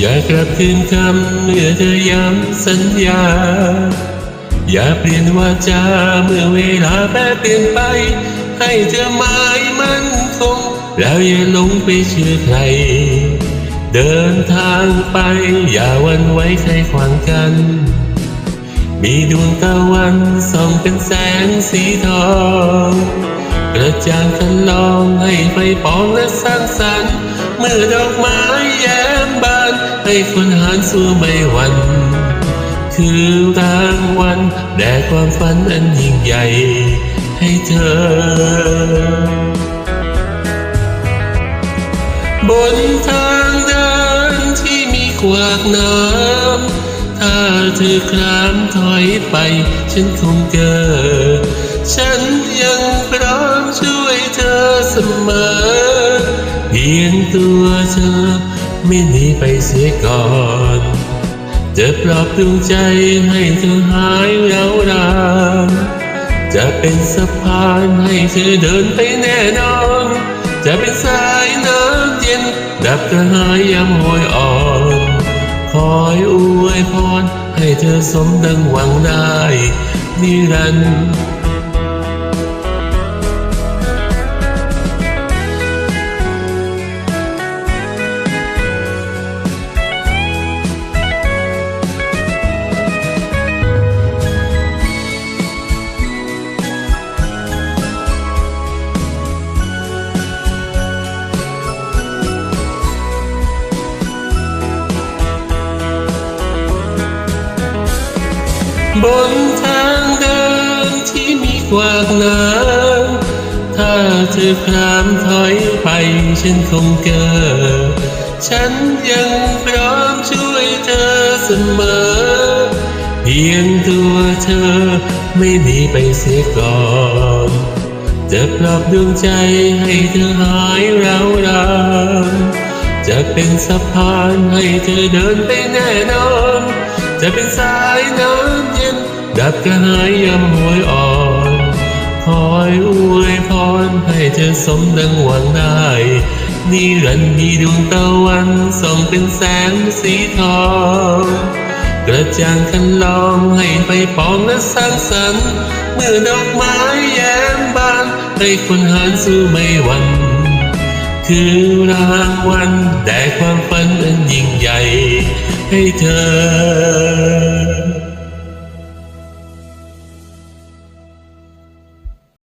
อย่ากลับคืนคำเมื่อเธอย้ำสัญญา อย่าเปลี่ยนวาจาเมื่อเวลาแปรเปลี่ยนไป ให้เธอหมายมั่นคง แล้วอย่าหลงไปเชื่อใคร เดินทางไปอย่าหวันไว้ใครขวางกัน มีดวงตะวันส่องเป็นแสงสีทอง กระจางคันลองให้ไฟปองและสร้างสรรค์เมื่อดอกไม้แย้มบาน ให้คนหานสู้ไม่หวัน คือรางวัลแด่ความฝันอันยิ่งใหญ่ให้เธอบนทางเดินที่มีขวากน้ำ ถ้าเธอคลามถอยไป ฉันคงเกิด ฉันยังพร้อมช่วยเธอเสมอ เพียงตัวเธอไม่หนีไปเสียก่อนจะปลอบดวงใจให้เธอหายเร้ารานจะเป็นสะพานให้เธอเดินไปแน่นอน จะเป็นสายน้ำเย็น ดับกระหายยามโหยอ่อน คอยอวยพรให้เธอสมดังหวังได้นิรันดร์ บนทางเดินที่มีกวางน้ำถ้าเธอคลามถอยไปฉันคงเกิดฉันยังพร้อมช่วยเธอเสมอ เพียงตัวเธอไม่หนีไปเสียก่อนจะปลอบดวงใจให้เธอหายร้าวรานจะเป็นสะพานให้เธอเดินไปแน่นอน จะเป็นสายน้ำเย็น ดับกระหายยามหวยอ่อนคอยอวยพรให้เธอสมดังหวังได้นิรันดร์มีดวงตะวันส่องเป็นแสงสีทองกระจ่างคันลองให้ไฟปองและสร้างสรรค์เมื่อดอกไม้แย้มบาน ให้คนหานสู้ไม่หวันคือรางวัลแด่ความฝันอันยิ่งใหญ่ ให้เธอ